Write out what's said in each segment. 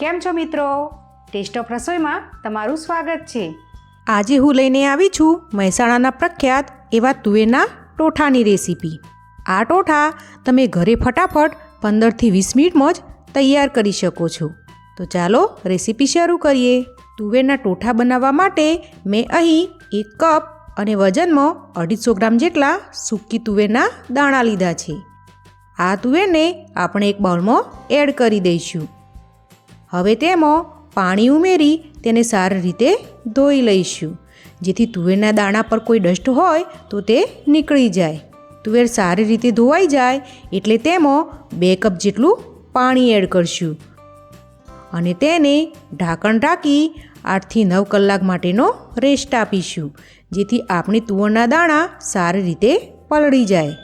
કેમ છો મિત્રો? ટેસ્ટ ઓફ રસોઈમાં તમારું સ્વાગત છે. આજે હું લઈને આવી છું મહેસાણાના પ્રખ્યાત એવા તુવેરના ટોઠાની રેસીપી. આ ટોઠા તમે ઘરે ફટાફટ પંદરથી વીસ મિનિટમાં જ તૈયાર કરી શકો છો. તો ચાલો રેસીપી શરૂ કરીએ. તુવેરના ટોઠા બનાવવા માટે મેં અહીં એક કપ અને વજનમાં અઢીસો ગ્રામ જેટલા સૂકી તુવેરના દાણા લીધા છે. આ તુવેરને આપણે એક બાઉલમાં એડ કરી દઈશું. હવે તેમાં પાણી ઉમેરી તેને સારી રીતે ધોઈ લઈશું. જેથી તુવેરના દાણા પર કોઈ ડસ્ટ હોય તો તે નીકળી જાય. તુવેર સારી રીતે ધોવાઈ જાય એટલે તેમાં બે કપ જેટલું પાણી એડ કરશું. અને તેને ઢાંકણ ઢાંકી આઠથી નવ કલાક માટેનો રેસ્ટ આપીશું, જેથી આપણી તુવરના દાણા સારી રીતે પલળી જાય.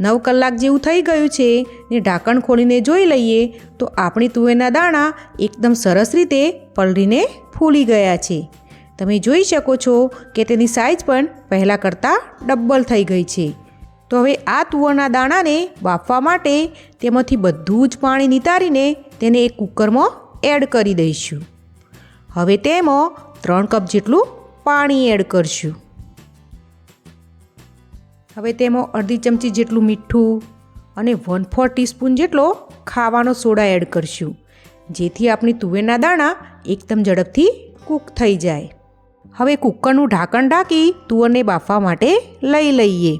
નવ કલાક જેવું થઈ ગયું છે ને ઢાંકણ ખોલીને જોઈ લઈએ તો આપણી તુવેરના દાણા એકદમ સરસ રીતે પલળીને ફૂલી ગયા છે. તમે જોઈ શકો છો કે તેની સાઇઝ પણ પહેલાં કરતાં ડબલ થઈ ગઈ છે. તો હવે આ તુવરના દાણાને બાફવા માટે તેમાંથી બધું જ પાણી નિતારીને તેને એક કુકરમાં એડ કરી દઈશું. હવે તેમાં ત્રણ કપ જેટલું પાણી એડ કરશું. હવે તેમાં અડધી ચમચી જેટલું મીઠું અને વન ફોર ટીસ્પૂન જેટલો ખાવાનો સોડા એડ કરશું, જેથી આપણી તુવેરના દાણા એકદમ ઝડપથી કૂક થઈ જાય. હવે કુકરનું ઢાંકણ ઢાંકી તુવરને બાફવા માટે લઈ લઈએ.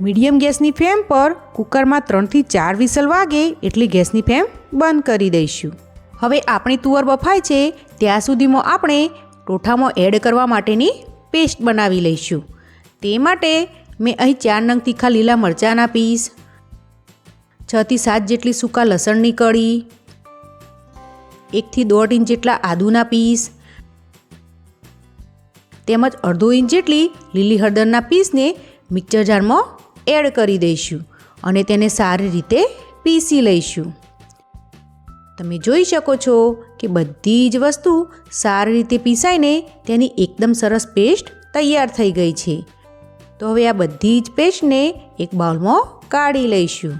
મીડિયમ ગેસની ફ્લેમ પર કુકરમાં ત્રણથી ચાર વિસલ વાગે એટલી ગેસની ફ્લેમ બંધ કરી દઈશું. હવે આપણી તુવર બફાય છે, ત્યાં સુધીમાં આપણે ટોઠામાં એડ કરવા માટેની પેસ્ટ બનાવી લઈશું. તે માટે મેં અહીં ચાર નંગ તીખા લીલા મરચાંના પીસ છથી સાત જેટલી સૂકા લસણની કળી એકથી દોઢ ઇંચ જેટલા આદુના પીસ, તેમજ અડધો ઇંચ જેટલી લીલી હળદરના પીસને મિક્સર જારમાં એડ કરી દઈશું અને તેને સારી રીતે પીસી લઈશું. તમે જોઈ શકો છો કે બધી જ વસ્તુ સારી રીતે પીસાઈને તેની એકદમ સરસ પેસ્ટ તૈયાર થઈ ગઈ છે. તો હવે આ બધી જ પેસ્ટને એક બાઉલમાં કાઢી લઈશું.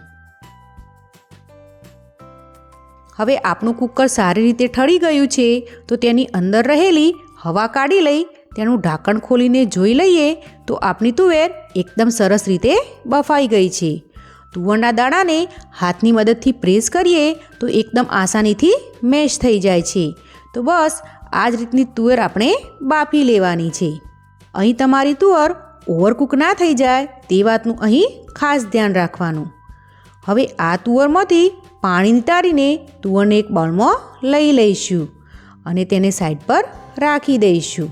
હવે આપણું કુકર સારી રીતે ઠળી ગયું છે, તો તેની અંદર રહેલી હવા કાઢી લઈ, તેનું ઢાંકણ ખોલીને જોઈ લઈએ, તો આપણી તુવેર એકદમ સરસ રીતે બફાઈ ગઈ છે. તુવરના દાણાને હાથની મદદથી પ્રેસ કરીએ તો એકદમ આસાનીથી મેશ થઈ જાય છે. તો બસ, આ જ રીતની તુવેર આપણે બાફી લેવાની છે. અહીં તમારી તુવર ઓવરકુક ના થઈ જાય તે વાતનું અહીં ખાસ ધ્યાન રાખવાનું. હવે આ તુવરમાંથી પાણી નિતારીને તુવરને એક બાઉલમાં લઈ લઈશું અને તેને સાઈડ પર રાખી દઈશું.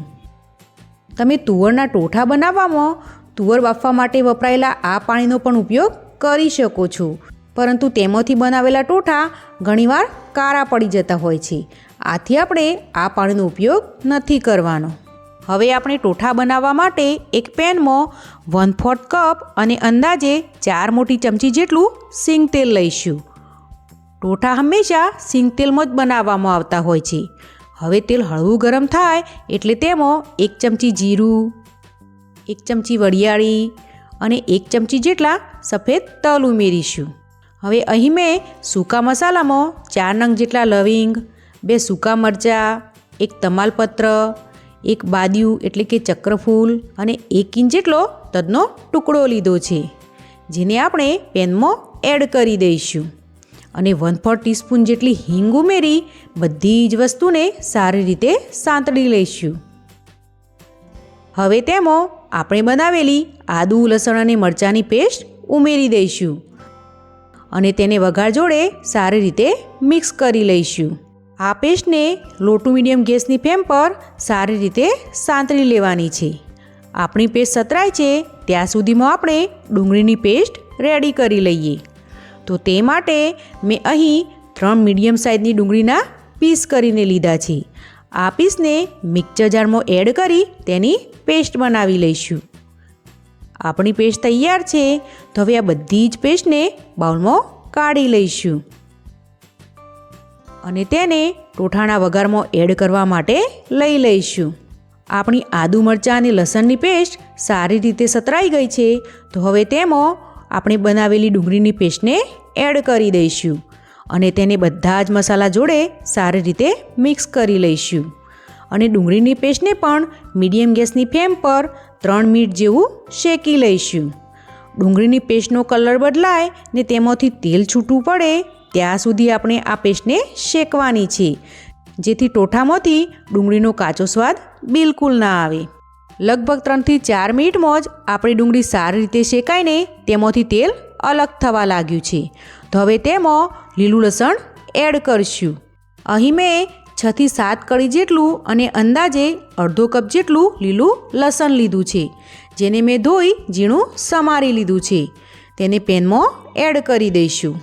તમે તુવરના ટોઠા બનાવવામાં તુવર બાફવા માટે વપરાયેલા આ પાણીનો પણ ઉપયોગ કરી શકો છો. પરંતુ તેમાંથી બનાવેલા ટોઠા ઘણીવાર કાળા પડી જતા હોય છે. આથી આપણે આ પાણીનો ઉપયોગ નથી કરવાનો. હવે આપણે ટોઠા બનાવવા માટે એક પેનમાં વન ફોર્થ કપ અને અંદાજે ચાર મોટી ચમચી જેટલું સિંગ તેલ લઈશું. ટોઠા હંમેશા સિંગ તેલમાં જ બનાવવામાં આવતા હોય છે. હવે તેલ હળવું ગરમ થાય એટલે તેમાં એક ચમચી જીરું, એક ચમચી વરિયાળી અને એક ચમચી જેટલા સફેદ તલ ઉમેરીશું. હવે અહીં મેં સૂકા મસાલામાં ચાર નંગ જેટલા લવિંગ, બે સૂકા મરચાં, એક તમાલપત્ર, એક બાદિયું એટલે કે ચક્રફૂલ અને એક ઇંચ જેટલો તદનો ટુકડો લીધો છે, જેને આપણે પેનમાં એડ કરી દઈશું. અને વન ફોર ટીસ્પૂન જેટલી હિંગ ઉમેરી બધી જ વસ્તુને સારી રીતે સાંતળી લઈશું. હવે તેમાં આપણે બનાવેલી આદુ, લસણ અને મરચાંની પેસ્ટ ઉમેરી દઈશું અને તેને વઘાર જોડે સારી રીતે મિક્સ કરી લઈશું. આ પેસ્ટને લો મીડિયમ ગેસની ફ્લેમ પર સારી રીતે સાંતળી લેવાની છે. આપણી પેસ્ટ સતરાય છે, ત્યાં સુધીમાં આપણે ડુંગળીની પેસ્ટ રેડી કરી લઈએ. તો તે માટે મેં અહીં ત્રણ મીડિયમ સાઇઝની ડુંગળીના પીસ કરીને લીધા છે. આ પીસને મિક્સર જારમાં એડ કરી તેની પેસ્ટ બનાવી લઈશું. આપણી પેસ્ટ તૈયાર છે. તો હવે આ બધી જ પેસ્ટને બાઉલમાં કાઢી લઈશું. અને તેને ટોઠાણા વઘારમાં એડ કરવા માટે લઈ લઈશું. આપણી આદુ મરચાં અને લસણની પેસ્ટ સારી રીતે સતરાઈ ગઈ છે. તો હવે તેમાં આપણે બનાવેલી ડુંગળીની પેસ્ટને એડ કરી દઈશું. અને તેને બધા જ મસાલા જોડે સારી રીતે મિક્સ કરી લઈશું. અને ડુંગળીની પેસ્ટને પણ મીડિયમ ગેસની ફ્લેમ પર ત્રણ મિનિટ જેવું શેકી લઈશું. ડુંગળીની પેસ્ટનો કલર બદલાય ને તેમાંથી તેલ છૂટું પડે, ત્યાં સુધી આપણે આ પેસ્ટને શેકવાની છે. જેથી ટોઠામાંથી ડુંગળીનો કાચો સ્વાદ બિલકુલ ના આવે. લગભગ ત્રણથી ચાર મિનિટમાં જ આપણી ડુંગળી સારી રીતે શેકાઈને તેમાંથી તેલ અલગ થવા લાગ્યું છે. તો હવે તેમાં લીલું લસણ એડ કરશું. અહીં મેં છથી સાત કળી જેટલું અને અંદાજે અડધો કપ જેટલું લીલું લસણ લીધું છે, જેને મેં ધોઈ ઝીણું સમારી લીધું છે. તેને પેનમાં એડ કરી દઈશું.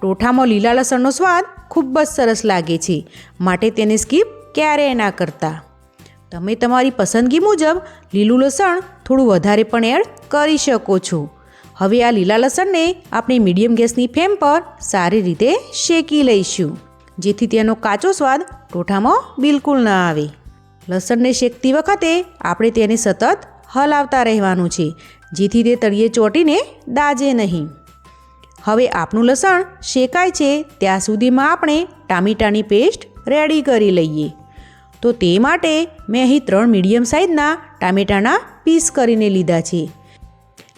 ટોઠામાં લીલા લસણનો સ્વાદ ખૂબ જ સરસ લાગે છે, માટે તેને સ્કીપ ક્યારેય ના કરતા. તમે તમારી પસંદગી મુજબ લીલું લસણ થોડું વધારે પણ એડ કરી શકો છો. હવે આ લીલા લસણને આપણે મીડિયમ ગેસની ફ્લેમ પર સારી રીતે શેકી લઈશું. જેથી તેનો કાચો સ્વાદ ટોઠામાં બિલકુલ ન આવે. લસણને શેકતી વખતે આપણે તેને સતત હલાવતા રહેવાનું છે, જેથી તે તળિયે ચોંટીને દાજે નહીં. હવે આપણું લસણ શેકાય છે, ત્યાં સુધીમાં આપણે ટામેટાની પેસ્ટ રેડી કરી લઈએ. તો તે માટે મેં અહીં ત્રણ મીડિયમ સાઇઝના ટામેટાના પીસ કરીને લીધા છે.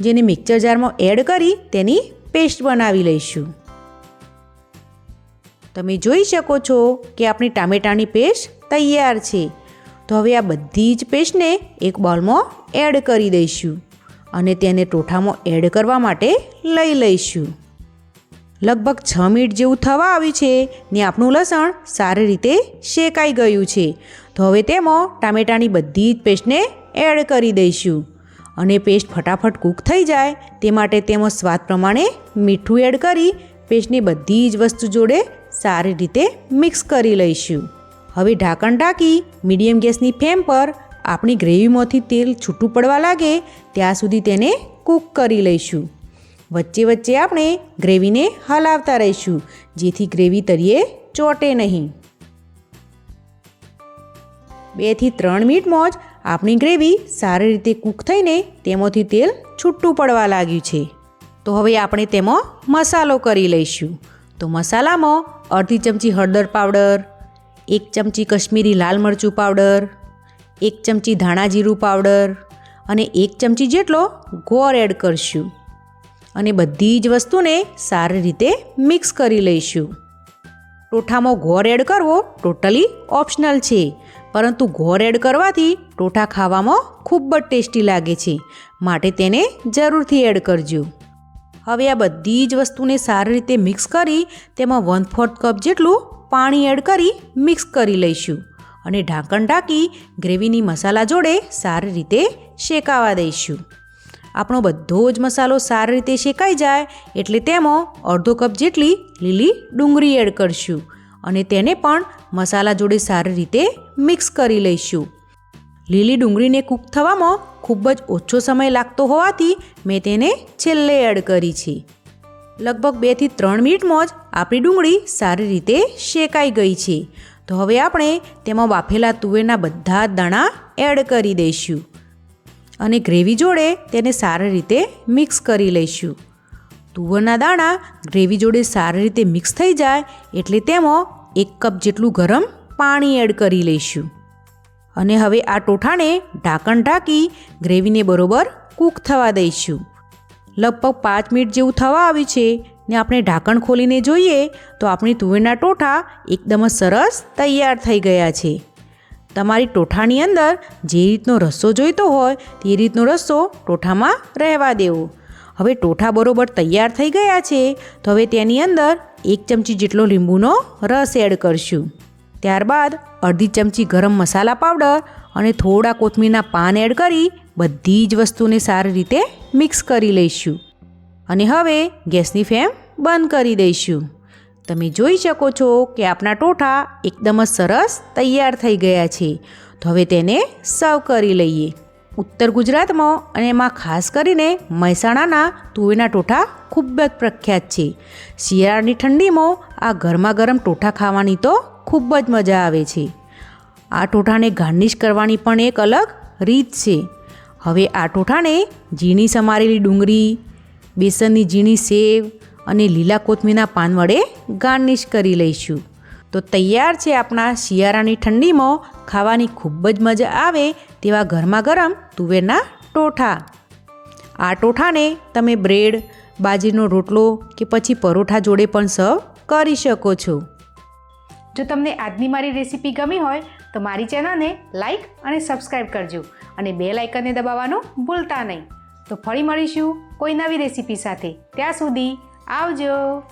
જેને મિક્સર જારમાં એડ કરી તેની પેસ્ટ બનાવી લઈશું. તમે જોઈ શકો છો કે આપણી ટામેટાની પેસ્ટ તૈયાર છે. તો હવે આ બધી જ પેસ્ટને એક બોલમાં એડ કરી દઈશું અને તેને ટોઠામાં એડ કરવા માટે લઈ લઈશું. લગભગ છ મિનિટ જેવું થવા આવ્યું છે ને આપણું લસણ સારી રીતે શેકાઈ ગયું છે. તો હવે તેમાં ટામેટાની બધી જ પેસ્ટને એડ કરી દઈશું અને પેસ્ટ ફટાફટ કૂક થઈ જાય તે માટે તેમાં સ્વાદ પ્રમાણે મીઠું એડ કરી પેસ્ટની બધી જ વસ્તુ જોડે સારી રીતે મિક્સ કરી લઈશું. હવે ઢાંકણ ઢાંકી મીડિયમ ગેસની ફ્લેમ પર આપણી ગ્રેવીમાંથી તેલ છૂટું પડવા લાગે ત્યાં સુધી તેને કૂક કરી લઈશું. વચ્ચે વચ્ચે આપણે ગ્રેવીને હલાવતા રહીશું, જેથી ગ્રેવી તરીએ ચોટે નહીં. બેથી ત્રણ મિનિટમાં જ આપણી ગ્રેવી સારી રીતે કૂક થઈને તેમાંથી તેલ છૂટું પડવા લાગ્યું છે. તો હવે આપણે તેમાં મસાલો કરી લઈશું. તો મસાલામાં અડધી ચમચી હળદર પાવડર, એક ચમચી કશ્મીરી લાલ મરચું પાવડર, એક ચમચી ધાણા જીરું પાવડર અને એક ચમચી જેટલો ગોળ એડ કરશું. અને બધી જ વસ્તુને સારી રીતે મિક્સ કરી લઈશું. ટોઠામાં ગોળ એડ કરવો ટોટલી ઓપ્શનલ છે, પરંતુ ગોળ એડ કરવાથી ટોઠા ખાવામાં ખૂબ જ ટેસ્ટી લાગે છે, માટે તેને જરૂરથી એડ કરજો. હવે આ બધી જ વસ્તુને સારી રીતે મિક્સ કરી, તેમાં વન ફોર્થ કપ જેટલું પાણી એડ કરી મિક્સ કરી લઈશું. અને ઢાંકણ ઢાંકી ગ્રેવીની મસાલા જોડે સારી રીતે શેકાવા દઈશું. આપણો બધો જ મસાલો સારી રીતે શેકાઈ જાય, એટલે તેમાં અડધો કપ જેટલી લીલી ડુંગળી એડ કરશું. અને તેને પણ મસાલા જોડે સારી રીતે મિક્સ કરી લઈશું. લીલી ડુંગળીને કૂક થવામાં ખૂબ જ ઓછો સમય લાગતો હોવાથી મેં તેને છેલ્લે એડ કરી છે. લગભગ બેથી ત્રણ મિનિટમાં જ આપણી ડુંગળી સારી રીતે શેકાઈ ગઈ છે. તો હવે આપણે તેમાં બાફેલા તુવેરના બધા દાણા એડ કરી દઈશું અને ગ્રેવી જોડે તેને સારી રીતે મિક્સ કરી લઈશું. તુવરના દાણા ગ્રેવી જોડે સારી રીતે મિક્સ થઈ જાય એટલે તેમાં એક કપ જેટલું ગરમ પાણી એડ કરી લઈશું. અને હવે આ ટોઠાને ઢાંકણ ઢાંકી ગ્રેવીને બરોબર કૂક થવા દઈશું. લગભગ પાંચ મિનિટ જેવું થવા આવ્યું છે ને આપણે ઢાંકણ ખોલીને જોઈએ તો આપણી તુવેરના ટોઠા એકદમ જ સરસ તૈયાર થઈ ગયા છે. તમારી ટોઠાની અંદર જે રીતનો રસ્સો જોઈતો હોય તે રીતનો રસ્સો ટોઠામાં રહેવા દેવો. હવે ટોઠા બરોબર તૈયાર થઈ ગયા છે તો હવે તેની અંદર એક ચમચી જેટલો લીંબુનો રસ એડ કરશું. ત્યારબાદ અડધી ચમચી ગરમ મસાલા પાવડર અને થોડા કોથમીરના પાન એડ કરી બધી જ વસ્તુને સારી રીતે મિક્સ કરી લઈશું. અને હવે ગેસની ફ્લેમ બંધ કરી દઈશું. તમે જોઈ શકો છો કે આપણા ટોઠા એકદમ જ સરસ તૈયાર થઈ ગયા છે. તો હવે તેને સર્વ કરી લઈએ. ઉત્તર ગુજરાતમાં અને એમાં ખાસ કરીને મહેસાણાના તુવેના ટોઠા ખૂબ જ પ્રખ્યાત છે. શિયાળાની ઠંડીમાં આ ગરમા ગરમ ટોઠા ખાવાની તો ખૂબ જ મજા આવે છે. આ ટોઠાને ગાર્નિશ કરવાની પણ એક અલગ રીત છે. હવે આ ટોઠાને ઝીણી સમારેલી ડુંગળી, બેસનની ઝીણી સેવ અને લીલા કોથમીરના પાન વડે ગાર્નિશ કરી લઈશું. તો તૈયાર છે આપણા શિયાળાની ઠંડીમાં ખાવાની ખૂબ જ મજા આવે તેવા ગરમા ગરમ તુવેરના ટોઠા આ ટોઠાને તમે બ્રેડ, બાજરીનો રોટલો કે પછી પરોઠા જોડે પણ સર્વ કરી શકો છો. જો તમને આજની મારી રેસીપી ગમી હોય, તો મારી ચેનલને લાઇક અને સબસ્ક્રાઈબ કરજો અને બે લાઇકનને દબાવવાનું ભૂલતા નહીં. તો ફરી મળીશું કોઈ નવી રેસીપી સાથે. ત્યાં સુધી આવજો.